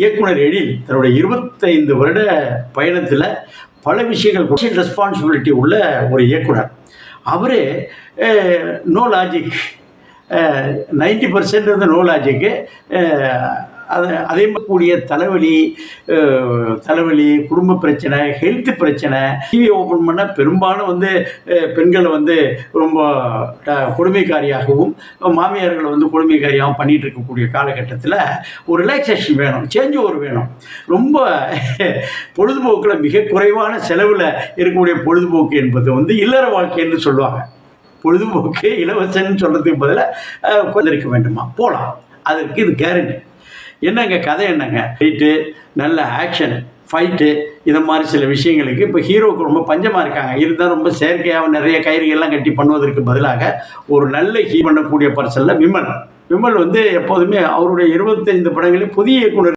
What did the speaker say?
இயக்குனர் எழில் தன்னுடைய இருபத்தைந்து வருட பயணத்தில் பல விஷயங்கள் ரெஸ்பான்சிபிலிட்டி உள்ள ஒரு இயக்குனர். அவர் நோ லாஜிக் நைன்டி பர்சன்ட் வந்து நோ லாஜிக்கு அது அதே மாதிரி கூடிய தலைவலி தலைவலி குடும்ப பிரச்சனை ஹெல்த் பிரச்சனை டிவி ஓப்பன் பண்ணால் பெரும்பாலும் வந்து பெண்களை வந்து ரொம்ப ட- கொடுமைக்காரியாகவும் மாமியார்களை வந்து கொடுமைக்காரியாகவும் பண்ணிகிட்டு இருக்கக்கூடிய காலகட்டத்தில் ஒரு ரிலாக்ஸேஷன் வேணும் சேஞ்ச் ஓவர் வேணும். ரொம்ப பொழுதுபோக்கில் மிக குறைவான செலவில் இருக்கக்கூடிய பொழுதுபோக்கு என்பது வந்து இல்லற வாழ்க்கைன்னு சொல்லுவாங்க. பொழுதுபோக்கு இலவசன்னு சொல்கிறதுக்கு பதிலாக கொஞ்சம் இருக்க வேண்டுமா? போகலாம் அதற்கு இது கேரண்டி என்னங்க கதை என்னங்க? ஃபைட்டு நல்ல ஆக்ஷன் ஃபைட்டு இந்த மாதிரி சில விஷயங்களுக்கு இப்போ ஹீரோவுக்கு ரொம்ப பஞ்சமாக இருக்காங்க. இருந்தால் ரொம்ப செயற்கையாக நிறைய கயிறுகள்லாம் கட்டி பண்ணுவதற்கு பதிலாக ஒரு நல்ல ஹீ பண்ணக்கூடிய பர்சனில் விமல். விமல் வந்து எப்போதுமே அவருடைய இருபத்தைந்து படங்களில் புதிய இயக்குனர்